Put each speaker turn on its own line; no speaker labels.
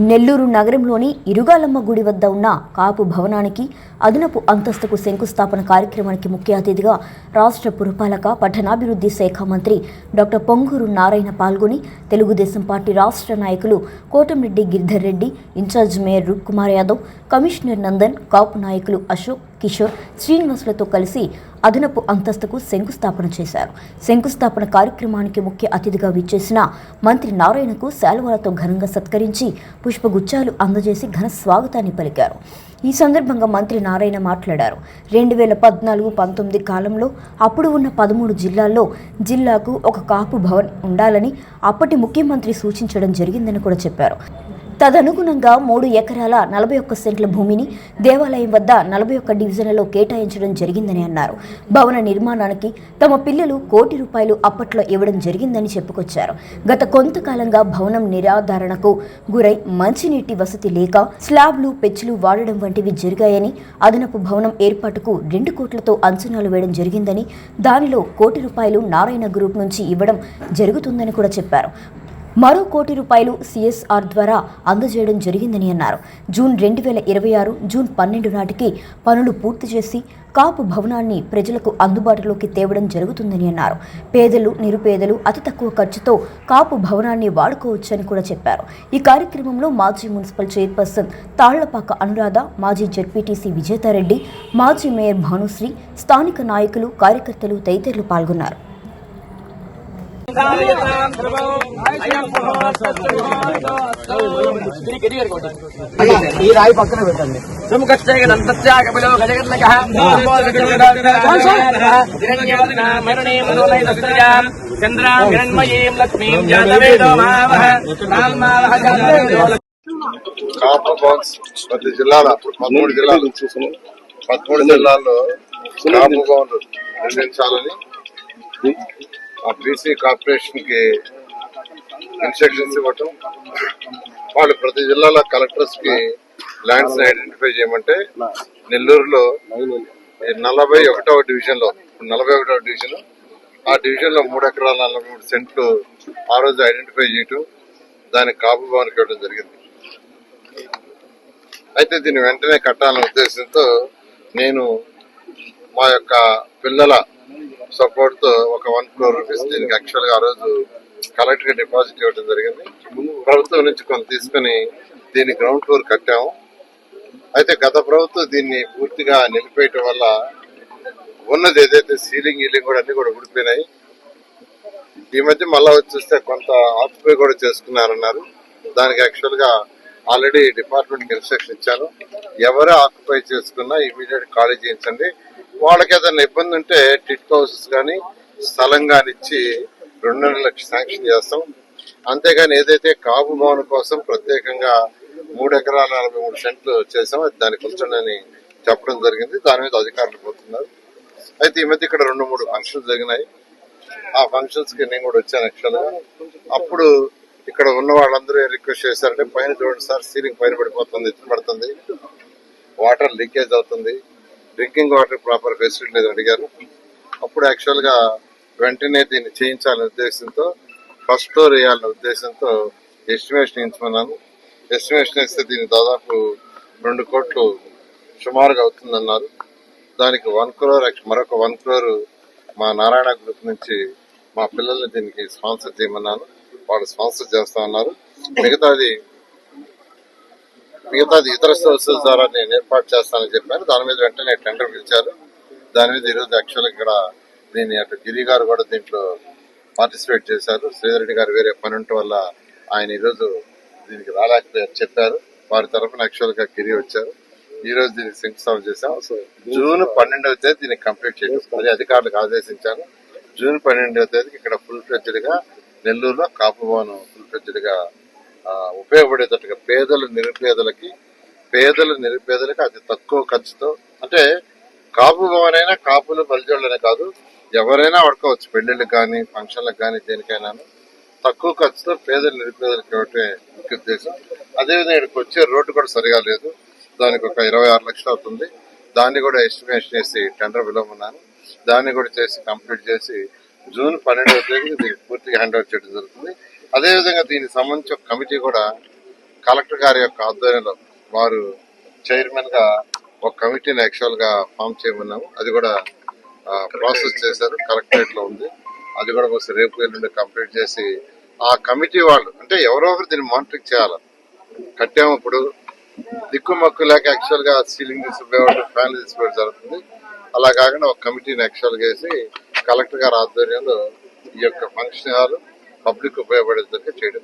నెల్లూరు నగరంలోని ఇరుగాలమ్మ గుడి వద్ద ఉన్న కాపు భవనానికి అదనపు అంతస్తుకు శంకుస్థాపన కార్యక్రమానికి ముఖ్య అతిథిగా రాష్ట్ర పురపాలక పట్టణాభివృద్ధి శాఖ మంత్రి డాక్టర్ పొంగూరు నారాయణ పాల్గొని తెలుగుదేశం పార్టీ రాష్ట్ర నాయకులు Kotamreddy Giridhar Reddy incharge mayor Roop Kumar Yadav commissioner Nandan Kapu నాయకులు అశోక్ కిషోర్ శ్రీనివాసులతో కలిసి అదనపు అంతస్తుకు శంకుస్థాపన చేశారు. శంకుస్థాపన కార్యక్రమానికి ముఖ్య అతిథిగా విచ్చేసిన మంత్రి నారాయణకు శాలువాలతో ఘనంగా సత్కరించి పుష్పగుచ్చాలు అందజేసి ఘన స్వాగతాన్ని పలికారు. ఈ సందర్భంగా మంత్రి నారాయణ మాట్లాడారు. రెండు వేల పద్నాలుగు పంతొమ్మిది కాలంలో అప్పుడు ఉన్న పదమూడు జిల్లాల్లో జిల్లాకు ఒక కాపు భవన్ ఉండాలని అప్పటి ముఖ్యమంత్రి సూచించడం జరిగిందని కూడా చెప్పారు. తదనుగుణంగా మూడు ఎకరాల నలభై ఒక్క సెంట్ల భూమిని దేవాలయం వద్ద నలభై ఒక్క డివిజన్లలో కేటాయించడం జరిగిందని అన్నారు. భవన నిర్మాణానికి తమ పిల్లలు కోటి రూపాయలు అప్పట్లో ఇవ్వడం జరిగిందని చెప్పుకొచ్చారు. గత కొంతకాలంగా భవనం నిరాధారణకు గురై మంచినీటి వసతి లేక స్లాబ్లు పెచ్చులు వాడడం వంటివి జరిగాయని అదనపు భవనం ఏర్పాటుకు రెండు కోట్లతో అంచనాలు వేయడం జరిగిందని దానిలో కోటి రూపాయలు నారాయణ గ్రూప్ నుంచి ఇవ్వడం జరుగుతుందని కూడా చెప్పారు. మరో కోటి రూపాయలు సిఎస్ఆర్ ద్వారా అందజేయడం జరిగిందని అన్నారు. జూన్ రెండు వేల ఇరవై ఆరు జూన్ పన్నెండు నాటికి పనులు పూర్తి చేసి కాపు భవనాన్ని ప్రజలకు అందుబాటులోకి తేవడం జరుగుతుందని అన్నారు. పేదలు నిరుపేదలు అతి తక్కువ ఖర్చుతో కాపు భవనాన్ని వాడుకోవచ్చని కూడా చెప్పారు. ఈ కార్యక్రమంలో మాజీ మున్సిపల్ చైర్పర్సన్ తాళ్ళపాక అనురాధ మాజీ జడ్పీటీసీ విజేతారెడ్డి మాజీ మేయర్ భానుశ్రీ స్థానిక నాయకులు కార్యకర్తలు తదితరులు పాల్గొన్నారు.
ఈ రాయి పక్కన పెట్టండి.
చంద్రామిరణ్మయీం లక్ష్మీం జాతవేదో మావహ
బాక్స్ ప్రతి జిల్లాల పదమూడు జిల్లాలు పదమూడు జిల్లాల్లో కాపు భవన్లు నిర్మించాలని ఆ బీసీ కార్పొరేషన్కి ఇన్స్ట్రక్షన్స్ ఇవ్వటం వాళ్ళు ప్రతి జిల్లాల కలెక్టర్స్కి ల్యాండ్స్ ఐడెంటిఫై చేయమంటే నెల్లూరులో నలభై ఒకటవ డివిజన్లో నలభై ఒకటవ డివిజన్ ఆ డివిజన్లో మూడు ఎకరాల నలభై మూడు సెంట్లు ఆ రోజు ఐడెంటిఫై చేయటం దానికి కాపు భవన్కి ఇవ్వడం జరిగింది. అయితే దీన్ని వెంటనే కట్టాలనే ఉద్దేశంతో నేను మా యొక్క పిల్లల సపోర్ట్తో uh, ఒక వన్ క్రోర్ రూపీస్ దీనికి యాక్చువల్గా ఆ రోజు కలెక్టర్గా డిపాజిట్ ఇవ్వడం జరిగింది. ప్రభుత్వం నుంచి కొంత తీసుకుని దీన్ని గ్రౌండ్ ఫ్లోర్ కట్టాము. అయితే గత ప్రభుత్వం దీన్ని పూర్తిగా నిలిపేయటం వల్ల ఉన్నది ఏదైతే సీలింగ్ గీలింగ్ కూడా అన్ని కూడా ఊడిపోయినాయి. ఈ మధ్య మళ్ళా వచ్చేస్తే చూస్తే కొంత ఆక్యుపై కూడా చేసుకున్నారన్నారు. దానికి యాక్చువల్గా ఆల్రెడీ డిపార్ట్మెంట్ ఇన్స్ట్రక్షన్ ఇచ్చాను ఎవరు ఆక్యుపై చేసుకున్నా ఇమీడియట్ ఖాళీ చేయించండి. వాళ్ళకి ఏదైనా ఇబ్బంది ఉంటే టిట్ హౌసెస్ కానీ స్థలం కానీ ఇచ్చి రెండున్నర లక్షలు శాంక్షన్ చేస్తాం. అంతేగాని ఏదైతే కాపు భవన్ కోసం ప్రత్యేకంగా మూడు ఎకరాల నలభై మూడు సెంట్లు చేసాం అది దాని కూర్చొని చెప్పడం జరిగింది. దాని మీద అధికారులు పోతున్నారు. అయితే ఈ మధ్య ఇక్కడ రెండు మూడు ఫంక్షన్స్ జరిగినాయి. ఆ ఫంక్షన్స్కి నేను కూడా వచ్చాను యాక్చువల్ అప్పుడు ఇక్కడ ఉన్న వాళ్ళందరూ రిక్వెస్ట్ చేశారంటే పైన చూడండి సార్ సీలింగ్ పైన పడిపోతుంది ఎత్తున పడుతుంది. వాటర్ లీకేజ్ అవుతుంది. డ్రింకింగ్ వాటర్ ప్రాపర్ ఫెసిలిటీ లేదు అడిగారు. అప్పుడు యాక్చువల్గా వెంటనే దీన్ని చేయించాలనే ఉద్దేశంతో ఫస్ట్ ఫ్లోర్ వేయాలనే ఉద్దేశంతో ఎస్టిమేషన్ వేయించమన్నాను ఎస్టిమేషన్ ఇస్తే దీనికి దాదాపు రెండు కోట్లు సుమారుగా అవుతుందన్నారు. దానికి వన్ క్రోర్ మరొక వన్ క్రోర్ మా నారాయణ గ్రూప్ నుంచి మా పిల్లల్ని దీనికి స్పాన్సర్ చేయమన్నాను. వాళ్ళు స్పాన్సర్ చేస్తా ఉన్నారు మిగతాది మిగతాది ఇతర సోర్సెస్ ద్వారా నేను ఏర్పాటు చేస్తానని చెప్పాను. దాని మీద వెంటనే టెండర్ పిలిచారు. దాని మీద ఈరోజు యాక్చువల్ ఇక్కడ దీన్ని అటు గిరి గారు కూడా దీంట్లో పార్టిసిపేట్ చేశారు. శ్రీధరెడ్డి గారు వేరే పని ఉండటం వల్ల ఆయన ఈరోజు దీనికి రాలేకపోయారు చెప్పారు. వారి తరఫున యాక్చువల్గా గిరి వచ్చారు. ఈ రోజు దీనికి శంకుస్థాపన చేశాం జూన్ పన్నెండవ తేదీ దీనికి కంప్లీట్ చేయడం. అది అధికారులకు ఆదేశించాను. జూన్ పన్నెండవ తేదీకి ఇక్కడ ఫుల్ ఫ్లెడ్జ్డ్గా నెల్లూరులో కాపు భవన్ ఫుల్ ఫ్లెడ్జ్డ్గా ఆ, ఉపయోగపడేటట్టుగా పేదలు నిరుపేదలకి పేదలు నిరుపేదలకి అతి తక్కువ ఖర్చుతో అంటే కాపు భవనైనా కాపులు పల్లెటూళ్ళనే కాదు ఎవరైనా వాడుకోవచ్చు. పెళ్ళిళ్ళకి కానీ ఫంక్షన్లకు కానీ దేనికైనా తక్కువ ఖర్చుతో పేదలు నిరుపేదలకు ఇవ్వటమే ముఖ్య ఉద్దేశం. అదేవిధంగా ఇక్కడికి వచ్చే రోడ్డు కూడా సరిగా లేదు. దానికి ఒక ఇరవై ఆరు లక్షలు అవుతుంది. దాన్ని కూడా ఎస్టిమేషన్ చేసి టెండర్ విలువన్నాను దాన్ని కూడా చేసి కంప్లీట్ చేసి జూన్ పన్నెండవ తేదీ దీనికి పూర్తిగా హ్యాండ్ ఓవర్ చేయడం జరుగుతుంది. అదేవిధంగా దీనికి సంబంధించి ఒక కమిటీ కూడా కలెక్టర్ గారి యొక్క ఆధ్వర్యంలో వారు చైర్మన్గా ఒక కమిటీని యాక్చువల్గా ఫామ్ చేయమన్నాము. అది కూడా ప్రాసెస్ చేశారు. కలెక్టరేట్లో ఉంది. అది కూడా ఒకసారి రేపు ఎల్లుండి కంప్లీట్ చేసి ఆ కమిటీ వాళ్ళు అంటే ఎవరో ఒకరు దీన్ని మానిటరింగ్ చేయాలి. కట్టాము ఇప్పుడు. దిక్కు మక్కు లేక యాక్చువల్గా సీలింగ్ తీసిపోయేవాళ్ళు ఫ్యాన్లు తీసిపోవడం జరుగుతుంది. అలా కాకుండా ఒక కమిటీని యాక్చువల్గా వేసి కలెక్టర్ గారి ఆధ్వర్యంలో ఈ యొక్క ఫంక్షన్ హాల్ పబ్లిక్ ఉపయోగపడేందుకు చేయడం.